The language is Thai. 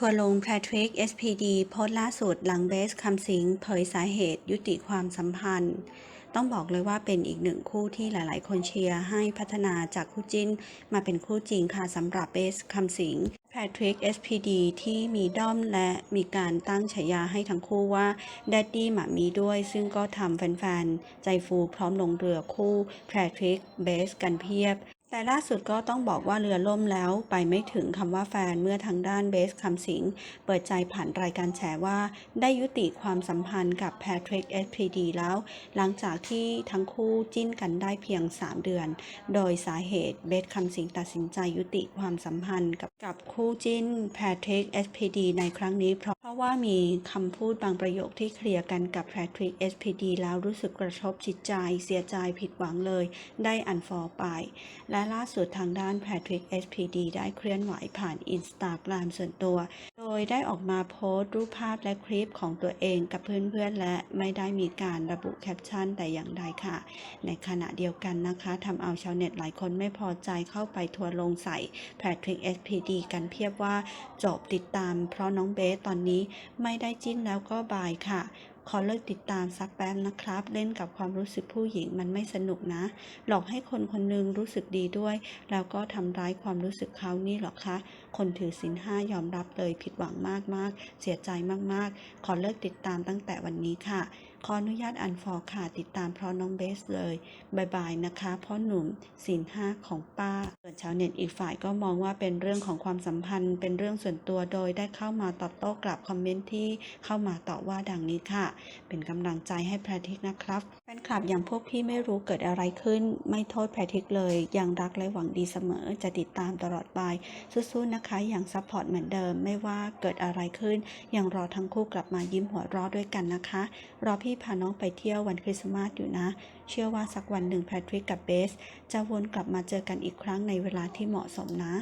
ทัวร์ลงแพทริก SPD โพสต์ล่าสุดหลังเบสคำสิงเผยสาเหตุยุติความสัมพันธ์ ต้องบอกเลยว่าเป็นอีกหนึ่งคู่ที่หลายๆ คนเชียร์ให้พัฒนาจากคู่จิ้น มาเป็นคู่จริงค่ะสำหรับเบสคำสิงแพทริก SPD ที่มีด้อมและมีการตั้งฉายาให้ทั้งคู่ว่า d ดดดี้หมามีด้วย ซึ่งก็ทำแฟน ๆ ใจฟูพร้อมลงเรือคู่แพทริกเบสกันเพียบ แต่ล่าสุดก็ต้องบอกว่าเรือล่มแล้วไปไม่ถึงคำว่าแฟนเมื่อทางด้านเบสคำสิง เปิดใจผ่านรายการแฉว่า ได้ยุติความสัมพันธ์กับแพทริก SPD แล้ว หลังจากที่ทั้งคู่จิ้นกันได้เพียง 3 เดือน โดยสาเหตุเบสคำสิงตัดสินใจยุติความสัมพันธ์กับกับคู่จิ้นแพทริก SPD ในครั้งนี้เพราะเพราะว่ามีคำพูดบางประโยคที่เคลียร์กันกับแพทริก SPD แล้วรู้สึกกระทบจิตใจเสียใจผิดหวังเลย ได้อันฟอลไปและและล่าสุดทางด้าน Patrick SPD ได้เคลื่อนไหวผ่านอินสตาแกรมส่วนตัว โดยได้ออกมาโพสต์รูปภาพและคลิปของตัวเองกับเพื่อนๆ และไม่ได้มีการระบุแคปชั่นแต่อย่างใดค่ะ ในขณะเดียวกันนะคะทำเอาชาวเน็ตหลายคนไม่พอใจเข้าไปทัวร์ลงใส่ Patrick SPD กันเพียบว่าจบติดตามเพราะน้องเบสตอนนี้ไม่ได้จิ้นแล้วก็บายค่ะ ขอเลิกติดตามสักแป๊บนะครับ เล่นกับความรู้สึกผู้หญิงมันไม่สนุกนะ หลอกให้คนคนนึงรู้สึกดีด้วย แล้วก็ทำร้ายความรู้สึกเขานี่หรอคะ คนถือศีลห้ายอมรับเลยผิดหวังมากๆ เสียใจมากๆ ขอเลิกติดตามตั้งแต่วันนี้ค่ะขออนุญาตอันฟอค่ะ ติดตามเพราะน้องเบสเลยบายบายนะคะพ่อหนุ่มศีลห้าของป้าส่วนชาวเน็ตอีกฝ่ายก็มองว่าเป็นเรื่องของความสัมพันธ์ เป็นเรื่องส่วนตัวโดยได้เข้ามาตอบโต้กลับคอมเมนต์ที่เข้ามาต่อว่าดังนี้ค่ะ เป็นกำลังใจให้แพทริกนะครับแฟนคลับอย่างพวกพี่ไม่รู้เกิดอะไรขึ้น ไม่โทษแพทริกเลย ยังรักและหวังดีเสมอจะติดตามตลอดไปสู้ๆนะคะอย่างซัพพอร์ตเหมือนเดิมไม่ว่าเกิดอะไรขึ้นยังรอทั้งคู่กลับมายิ้มหัวเรอดด้วยกันนะคะ รอพี่ี่พาน้องไปเที่ยววันคริสต์มาสอยู่นะ เชื่อว่าสักวันหนึ่งแพทริกกับเบส จะวนกลับมาเจอกันอีกครั้งในเวลาที่เหมาะสมนะ